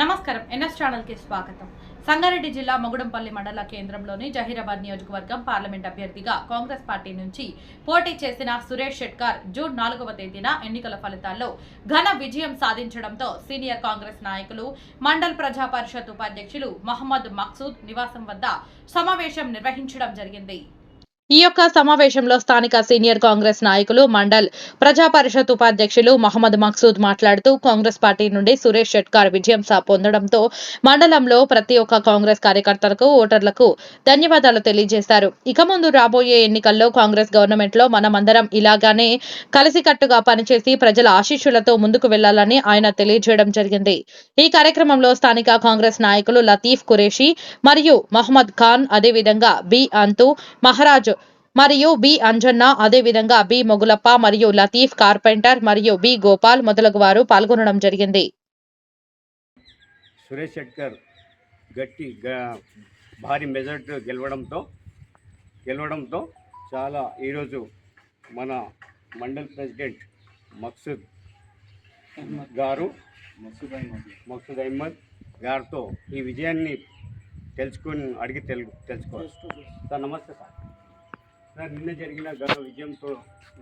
నమస్కారం ఎన్ఎస్ ఛానల్కి స్వాగతం. సంగారెడ్డి జిల్లా మగుడంపల్లి మండల కేంద్రంలోని జహీరాబాద్ నియోజకవర్గం పార్లమెంట్ అభ్యర్థిగా కాంగ్రెస్ పార్టీ నుంచి పోటీ చేసిన సురేష్ షెట్కార్ జూన్ నాలుగవ తేదీన ఎన్నికల ఫలితాల్లో ఘన విజయం సాధించడంతో సీనియర్ కాంగ్రెస్ నాయకులు మండల్ ప్రజా పరిషత్ ఉపాధ్యక్షులు మహమ్మద్ మక్సూద్ నివాసం వద్ద సమావేశం నిర్వహించడం జరిగింది. ఈ యొక్క సమావేశంలో స్థానిక సీనియర్ కాంగ్రెస్ నాయకులు మండల్ ప్రజా పరిషత్ ఉపాధ్యక్షులు మహమ్మద్ మక్సూద్ మాట్లాడుతూ కాంగ్రెస్ పార్టీ నుండి సురేష్ షెట్కార్ విజయం పొందడంతో మండలంలో ప్రతి ఒక్క కాంగ్రెస్ కార్యకర్తలకు ఓటర్లకు ధన్యవాదాలు తెలియజేశారు. ఇక ముందు రాబోయే ఎన్నికల్లో కాంగ్రెస్ గవర్నమెంట్లో మనమందరం ఇలాగానే కలిసికట్టుగా పనిచేసి ప్రజల ఆశీస్సులతో ముందుకు వెళ్ళాలని ఆయన తెలియజేయడం జరిగింది. ఈ కార్యక్రమంలో స్థానిక కాంగ్రెస్ నాయకులు లతీఫ్ ఖురేషి మరియు మహమ్మద్ ఖాన్ అదేవిధంగా బి అంతు మహారాజ్ మరియు బి అంజన్న అదేవిధంగా బి మొగులప్ప మరియు లతీఫ్ కార్పెంటర్ మరియు బి గోపాల్ మొదలగు వారు పాల్గొనడం జరిగింది. సురేష్ శెట్కర్ గట్టి గ- భారీ మెజార్టీ గెలవడంతో గెలవడంతో చాలా ఈరోజు మన మండల్ ప్రెసిడెంట్ మక్సూద్ గారు మక్సూద్ అహ్మద్ గారితో ఈ విజయాన్ని తెలుసుకుని అడిగి తెలు తెలుసుకోవాలి. సార్ నమస్తే సార్. సార్ నిన్న జరిగిన ఘన విజయంతో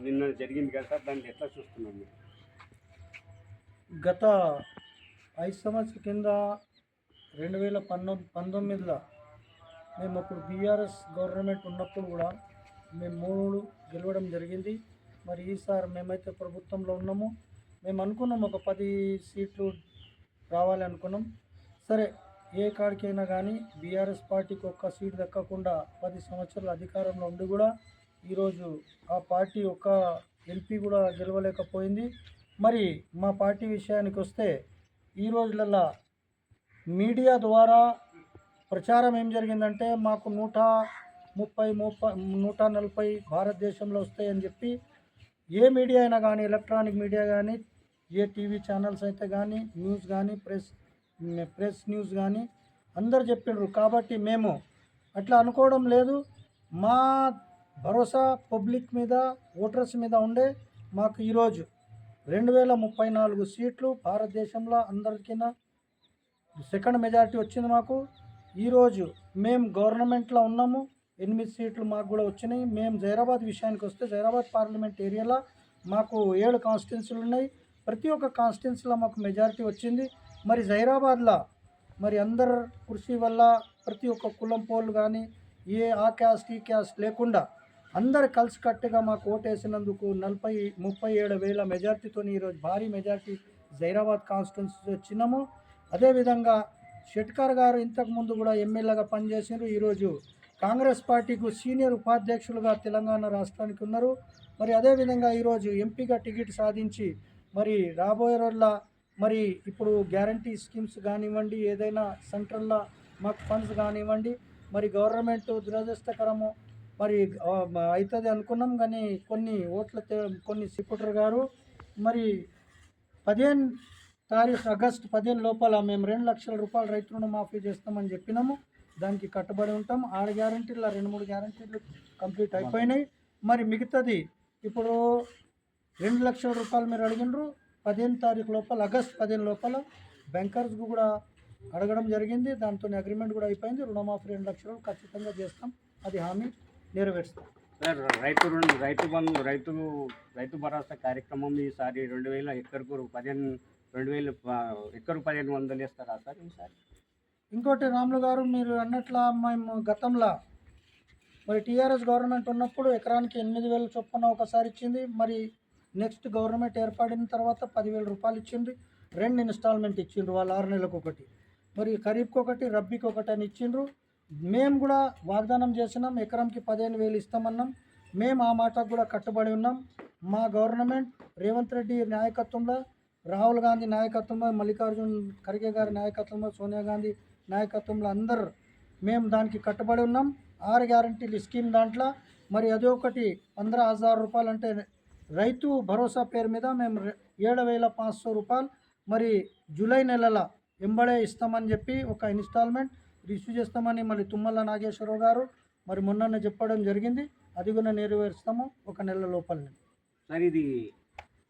నిన్న జరిగింది కదా సార్ దాన్ని ఎట్లా చూస్తున్నాం మీరు? గత ఐదు సంవత్సరాల కింద రెండు వేల పంతొమ్మిది పంతొమ్మిదిలో మేము అప్పుడు బీఆర్ఎస్ గవర్నమెంట్ ఉన్నప్పుడు కూడా మేము మూడు గెలవడం జరిగింది. మరి ఈసారి మేమైతే ప్రభుత్వంలో ఉన్నాము. మేము అనుకున్నాం ఒక పది సీట్లు రావాలి అనుకున్నాం. సరే ఏ కాడికైనా కానీ బీఆర్ఎస్ పార్టీకి ఒక్క సీట్ దక్కకుండా పది సంవత్సరాల అధికారంలో ఉండి కూడా ఈరోజు ఆ పార్టీ ఒక్క ఎంపీ కూడా గెలవలేకపోయింది. మరి మా పార్టీ విషయానికి వస్తే ఈ రోజులల్లా మీడియా ద్వారా ప్రచారం ఏం జరిగిందంటే మాకు నూట ముప్పై ముప్పై నూట నలభై భారతదేశంలో వస్తాయని చెప్పి ఏ మీడియా అయినా కానీ ఎలక్ట్రానిక్ మీడియా కానీ ఏ టీవీ ఛానల్స్ అయితే కానీ న్యూస్ కానీ ప్రెస్ ప్రెస్ న్యూస్ కానీ అందరు చెప్పిండ్రు కాబట్టి మేము అట్లా అనుకోవడం లేదు. మా భరోసా పబ్లిక్ మీద ఓటర్స్ మీద ఉండే మాకు ఈరోజు రెండు వేల ముప్పై నాలుగు సీట్లు భారతదేశంలో అందరికైనా సెకండ్ మెజారిటీ వచ్చింది మాకు. ఈరోజు మేము గవర్నమెంట్లో ఉన్నాము. ఎనిమిది సీట్లు మాకు కూడా వచ్చినాయి. మేము జైరాబాద్ విషయానికి వస్తే జైరాబాద్ పార్లమెంట్ ఏరియాలో మాకు ఏడు కాన్స్టిట్యున్సీలు ఉన్నాయి. ప్రతి ఒక్క కాన్స్టిట్యున్సీలో మాకు మెజారిటీ వచ్చింది. మరి జైరాబాద్లో మరి అందరు కృషి వల్ల ప్రతి ఒక్క కులం పోళ్ళు కానీ ఏ ఆ క్యాస్ట్ ఈ క్యాస్ట్ లేకుండా అందరు కలిసికట్టుగా మాకు ఓటేసినందుకు నలభై ముప్పై ఏడు వేల మెజార్టీతో ఈరోజు భారీ మెజార్టీ జైరాబాద్ కాన్స్టిట్యున్సీ వచ్చినాము అదేవిధంగా షెట్కర్ గారు ఇంతకుముందు కూడా ఎమ్మెల్యేగా పనిచేసినారు. ఈరోజు కాంగ్రెస్ పార్టీకు సీనియర్ ఉపాధ్యక్షులుగా తెలంగాణ రాష్ట్రానికి ఉన్నారు. మరి అదేవిధంగా ఈరోజు ఎంపీగా టికెట్ సాధించి మరి రాబోయే రోజుల మరి ఇప్పుడు గ్యారంటీ స్కీమ్స్ కానివ్వండి ఏదైనా సెంట్రల్లో మాకు ఫండ్స్ కానివ్వండి మరి గవర్నమెంట్ దురదృష్టకరము. మరి అవుతుంది అనుకున్నాం కానీ కొన్ని ఓట్ల కొన్ని సిపుటర్ గారు మరి పదిహేను తారీఖు ఆగస్టు పదిహేను లోపల మేము రెండు లక్షల రూపాయలు రైతు రుణమాఫీ చేస్తామని చెప్పినాము. దానికి కట్టుబడి ఉంటాం. ఆరు గ్యారంటీలు రెండు మూడు గ్యారంటీలు కంప్లీట్ అయిపోయినాయి. మరి మిగతాది ఇప్పుడు రెండు లక్షల రూపాయలు మీరు అడిగినరు పదిహేను తారీఖు లోపల ఆగస్ట్ పదిహేను లోపల బ్యాంకర్స్కు కూడా అడగడం జరిగింది. దాంతో అగ్రిమెంట్ కూడా అయిపోయింది. రుణమాఫీ రెండు లక్షలు ఖచ్చితంగా చేస్తాం. అది హామీ నెరవేరుస్తాం. సార్ రైతు రుణ రైతు బంధు రైతు రైతు భరోసా కార్యక్రమం ఈసారి రెండు వేల ఎక్కడికి పదిహేను రెండు వేలు ఎక్కరు పదిహేను వందలు ఇస్తారా సార్? ఈసారి ఇంకోటి రాములు గారు మీరు అన్నట్ల మేము గతంలో మరి టీఆర్ఎస్ గవర్నమెంట్ ఉన్నప్పుడు ఎకరానికి ఎనిమిది వేల చొప్పున ఒకసారి ఇచ్చింది. మరి నెక్స్ట్ గవర్నమెంట్ ఏర్పడిన తర్వాత పదివేల రూపాయలు ఇచ్చింది రెండు ఇన్స్టాల్మెంట్ ఇచ్చిండ్రు వాళ్ళు ఆరు నెలలకు ఒకటి. మరి ఖరీఫ్కి ఒకటి రబ్బీకి ఒకటి అని ఇచ్చిండ్రు. మేము కూడా వాగ్దానం చేసినాం ఎకరంకి పదిహేను వేలు ఇస్తామన్నాం. మేము ఆ మాటకు కూడా కట్టుబడి ఉన్నాం. మా గవర్నమెంట్ రేవంత్ రెడ్డి నాయకత్వంలో రాహుల్ గాంధీ నాయకత్వంలో మల్లికార్జున్ ఖర్గే గారి నాయకత్వంలో సోనియా గాంధీ నాయకత్వంలో అందరు మేము దానికి కట్టుబడి ఉన్నాం. ఆరు గ్యారంటీలు స్కీమ్ దాంట్లో. మరి అదొకటి పంద్రహ హజార్ రూపాయలు అంటే రైతు భరోసా పేరు మీద మేము ఏడు వేల పాంచ్ రూపాయలు మరి జూలై నెలల ఎంబడే ఇస్తామని చెప్పి ఒక ఇన్స్టాల్మెంట్ రిసీవ్ చేస్తామని మళ్ళీ తుమ్మల నాగేశ్వరరావు గారు మరి మొన్న చెప్పడం జరిగింది. అది కూడా నెరవేరుస్తాము ఒక నెల లోపలనే. సార్ ఇది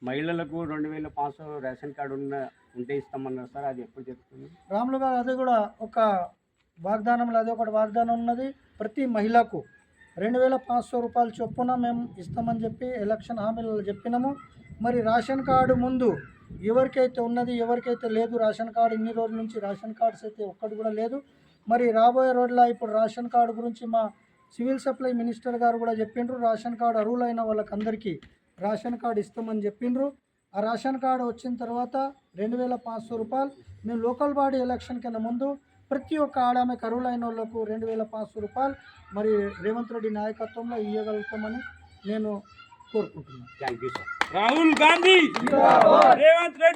మహిళలకు రెండు వేల పాంచ్ రేషన్ కార్డు ఉన్న ఉంటే ఇస్తామన్నారు సార్ అది ఎప్పుడు చెప్తుంది రాములు గారు అది కూడా ఒక వాగ్దానంలో అది ఒకటి వాగ్దానం ఉన్నది. ప్రతి మహిళకు రెండు వేల పాంచ్ రూపాయలు చొప్పున మేము ఇస్తామని చెప్పి ఎలక్షన్ హామీలలో చెప్పినాము. మరి రేషన్ కార్డు ముందు ఎవరికైతే ఉన్నది ఎవరికైతే లేదు రేషన్ కార్డు ఇన్ని రోజుల నుంచి రేషన్ కార్డ్స్ అయితే ఒక్కటి కూడా లేదు. మరి రాబోయే రోజుల్లో ఇప్పుడు రేషన్ కార్డు గురించి మా సివిల్ సప్లై మినిస్టర్ గారు కూడా చెప్పిండ్రు. రేషన్ కార్డు అర్హులైన వాళ్ళకందరికీ రేషన్ కార్డు ఇస్తామని చెప్పిండ్రు. ఆ రేషన్ కార్డు వచ్చిన తర్వాత రెండు వేల పాంచ్ రూపాయలు మేము లోకల్ బాడీ ఎలక్షన్ కింద ముందు ప్రతి ఒక్క ఆడామె కరువులైన వాళ్ళకు రెండు వేల పాంచ్ రూపాయలు. మరి రేవంత్ రెడ్డి నాయకత్వంలో ఇవ్వగలుగుతామని నేను కోరుకుంటున్నాను. Thank you sir Rahul Gandhi. Revanth Reddy!